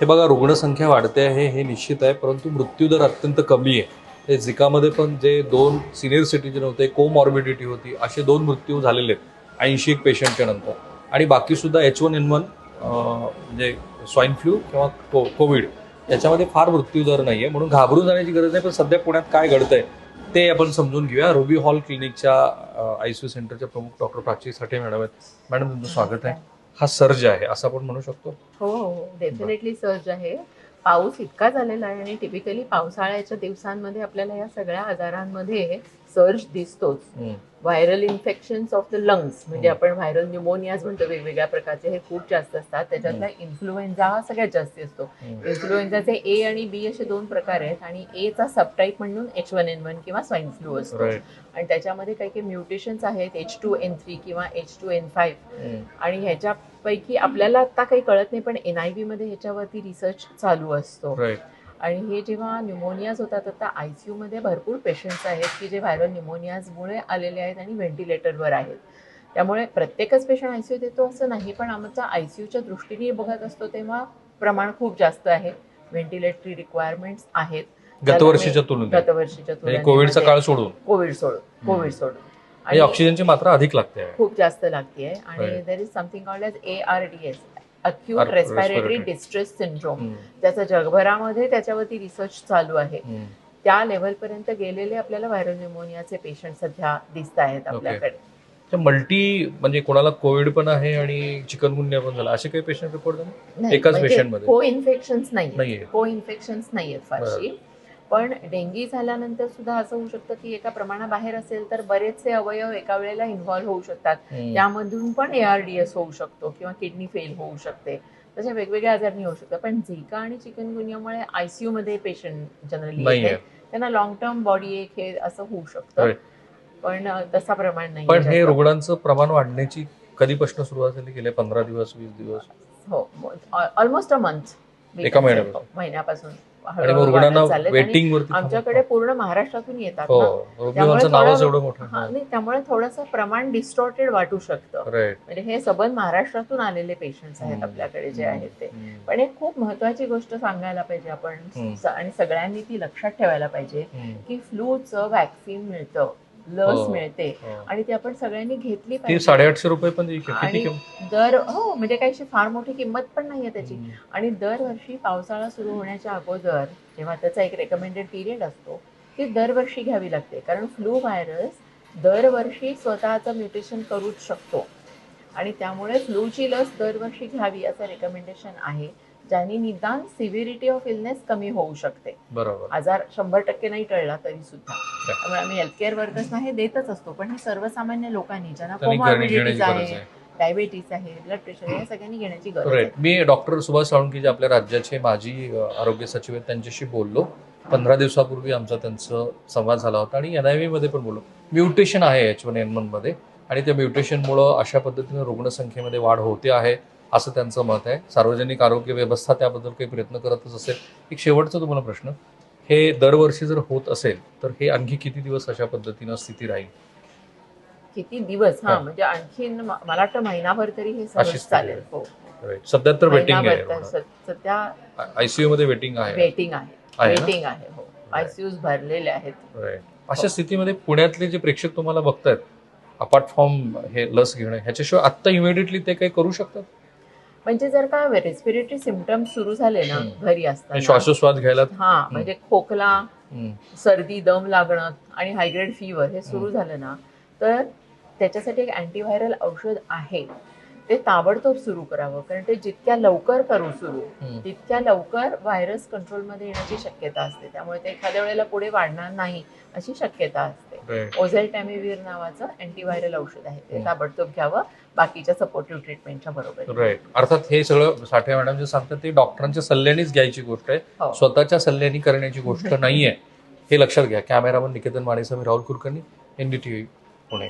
हे बघा रुग्णसंख्या वाढते आहे हे निश्चित आहे परंतु मृत्यूदर अत्यंत कमी आहे. हे झिकामध्ये पण जे दोन सिनियर सिटीजन होते कोमॉर्बिडिटी होती असे दोन मृत्यू झालेले आहेत ऐंशी एक पेशंटच्या नंतर. आणि बाकीसुद्धा एच वन एन वन म्हणजे स्वाईन फ्लू किंवा को कोविड याच्यामध्ये फार मृत्यूदर नाही आहे म्हणून घाबरून जाण्याची गरज नाही पण सध्या पुण्यात काय घडतंय ते आपण समजून घेऊया. रुबी हॉल क्लिनिकच्या आय सी यू सेंटरच्या प्रमुख डॉक्टर प्राची साठे मॅडम आहेत. मॅडम तुमचं स्वागत आहे. हा सर्ज आहे असं आपण म्हणू शकतो. हो हो डेफिनेटली सर्ज आहे. पाऊस इतका झालेला आहे आणि टिपिकली पावसाळ्याच्या दिवसांमध्ये आपल्याला या सगळ्या आजारांमध्ये सर्ज दिसतोच. Viral infection of the lungs म्हणजे हम्म. आपण व्हायरल न्युमोनियाज म्हणतो वेगवेगळ्या प्रकारचे हे खूप जास्त असतात. त्याच्यातला इन्फ्लुएन्झा हा सगळ्यात जास्ती असतो. इन्फ्लुएन्झाचे ए आणि बी असे दोन प्रकार आहेत आणि ए चा सबटाईप म्हणून एच वन एन वन किंवा स्वाईन फ्लू असतो. आणि त्याच्यामध्ये काही काही म्युटेशन्स आहेत एच टू एन थ्री किंवा एच टू एन फाईव्ह आणि ह्याच्यापैकी आपल्याला आता काही कळत नाही पण एन आयमध्ये ह्याच्यावरती रिसर्च चालू असतो. आणि हे जेव्हा न्युमोनियाज होतात आता आय सी मध्ये भरपूर पेशंट्स आहेत की जे व्हायरल न्युमोनियाजमुळे आलेले आहेत आणि व्हेंटिलेटरवर आहेत. त्यामुळे प्रत्येकच पेशंट आय सी येतो असं नाही पण आमचा आय सी यूच्या दृष्टीने बघत असतो तेव्हा प्रमाण खूप जास्त आहे. व्हेंटिलेटरी रिक्वायरमेंट्स आहेत. गतवर्षीच्या तुलनेत. गतवर्षीच्या म्हणजे कोविडचा तुलनेमध्ये काळ सोडून. कोविड सोडून कोविड सोडून. आणि ऑक्सिजनची मात्रा अधिक लागते. खूप जास्त लागते. आणि. There is something called as A R D S acute respiratory. Distress syndrome. त्याचा जगभरामध्ये त्याच्यावरती रिसर्च चालू आहे. त्या लेवलपर्यंत गेलेले आपल्याला व्हायरल न्युमोनियाचे पेशंट सध्या दिसत आहेत आपल्याकडे. मल्टी म्हणजे कोणाला कोविड पण आहे आणि चिकनगुन्या पण झाला असे काही पेशंट रिपोर्ट झाले एकाच patient मध्ये? को इन्फेक्शन्स नाही नाहीये को इन्फेक्शन्स नाही आहेत फारशी पण डेंगी झाल्यानंतर सुद्धा असं होऊ शकतं की एका प्रमाणाबाहेर असेल तर बरेचसे अवयव एका वेळेला इन्व्हॉल्व्ह होऊ शकतात. त्यामधून पण एआरडीएस होऊ शकतो किंवा किडनी फेल होऊ शकते. तसे वेगवेगळ्या आजारणी होऊ शकतात. पण झिका आणि चिकनगुनियामुळे आयसीयू मध्ये पेशंट जनरली. त्यांना लॉंग टर्म बॉडी एक हे असं होऊ शकतं. पण तसा प्रमाण नाही पण हे रुग्णांचं प्रमाण वाढण्याची कधीपासून सुरुवात झाली गेले पंधरा दिवस वीस दिवस? हो. ऑलमोस्ट अ मंथ एका महिन्यापासून. आमच्याकडे पूर्ण महाराष्ट्रातून येतात हो त्यामुळे हा नाही त्यामुळे थोडंसं प्रमाण डिस्टॉर्टेड वाटू शकतं. म्हणजे हे सबंध महाराष्ट्रातून आलेले पेशंट्स आहेत. आपल्याकडे जे आहेत ते. पण एक खूप महत्वाची गोष्ट सांगायला पाहिजे आपण आणि सगळ्यांनी ती लक्षात ठेवायला पाहिजे की फ्लूचं वॅक्सिन मिळतं. लस हो. मिळते. आणि ती आपण सगळ्यांनी घेतली ती पाहिजे. साडेआठशे रुपये पण आणि दर हो म्हणजे काही फार मोठी किंमत पण नाहीये त्याची. आणि दरवर्षी पावसाळा सुरू होण्याच्या अगोदर जेव्हा त्याचा एक रेकमेंडेड पिरियड असतो ती दरवर्षी घ्यावी लागते. कारण फ्लू व्हायरस दरवर्षी स्वतःचं म्युटेशन करूच शकतो. आणि त्यामुळे फ्लूची लस दरवर्षी घ्यावी असं रेकमेंडेशन आहे. ज्याने निदान सिव्हिरिटी ऑफ इलनेस कमी होऊ शकते. बरोबर. आजार शंभर टक्के नाही टळला तरी सुद्धा त्यामुळे आम्ही हेल्थकेअर वर्कर्सना हे देतच असतो. पण हे सर्वसामान्य लोकांनी ज्यांना त्यांनी कोमॉर्बिडिटीज घेण्याची गरज आहे. आहे डायबिटीस आहे ब्लड प्रेशर या सगळ्यांनी घेण्याची गरज आहे. राईट मी डॉक्टर सुभाष साळुंकी जे आपल्या राज्याचे माजी अ, आरोग्य सचिव आहेत त्यांच्याशी बोललो. पंधरा दिवसापूर्वी आमचा त्यांचं संवाद झाला होता आणि एन आयमध्ये पण बोललो. म्युटेशन आहे एच वन एनमध्ये आणि त्या म्युटेशनमुळं अशा पद्धतीने रुग्णसंख्येमध्ये वाढ होते आहे. असं त्यांचं मत आहे. सार्वजनिक आरोग्य व्यवस्था त्याबद्दल काही प्रयत्न करतच असेल. एक शेवटचा तुम्हाला प्रश्न. हे दरवर्षी जर होत असेल तर हे आणखी किती दिवस अशा पद्धतीनं स्थिती राहील? किती दिवस? हा हा. म्हणजे आणखीन म- मला वाटतं महिनाभर तरी हे चालेल. हो. सध्या तर वेटिंग आहे सध्या आयसीयू मध्ये वेटिंग आहे. वेटिंग आहे? वेटिंग आहे हो. आयसीयूज भरलेले आहेत. Right. अशा स्थितीमध्ये पुण्यातले जे प्रेक्षक तुम्हाला बघतायत अपार्ट फ्रॉम हे लस घेणं ह्याच्याशिवाय आत्ता इमिडिएटली ते काही करू शकतात? म्हणजे जर का रेस्पिरेटरी सिमटम्स सुरू झाले ना. घरी असताना श्वासोश्वास घ्यायला हा म्हणजे खोकला. सर्दी दम लागणं आणि हायग्रेड फीवर हे सुरू झालं ना तर त्याच्यासाठी एक अँटीव्हायरल औषध आहे ते ताबडतोब सुरू करावं कारण ते जितक्या लवकर करू सुरू. तितक्या लवकर व्हायरस कंट्रोलमध्ये येण्याची शक्यता असते त्यामुळे ते एखाद्या वेळेला पुढे वाढणार नाही अशी शक्यता असते Right. ओझेलटॅमिवीर नावाचं अँटीव्हायरल औषध आहे ते. ताबडतोब घ्यावं बाकीच्या सपोर्टिव्ह ट्रीटमेंटच्या बरोबर. राईट अर्थात हे सगळं साठे मॅडम जे सांगतात ते डॉक्टरांच्या सल्ल्यानेच घ्यायची गोष्ट आहे. हो. स्वतःच्या सल्ल्याने करण्याची गोष्ट नाहीये. हे लक्षात घ्या. कॅमेरामन निकेतन मानेसह मी राहुल कुलकर्णी एनडीटीव्ही पुणे.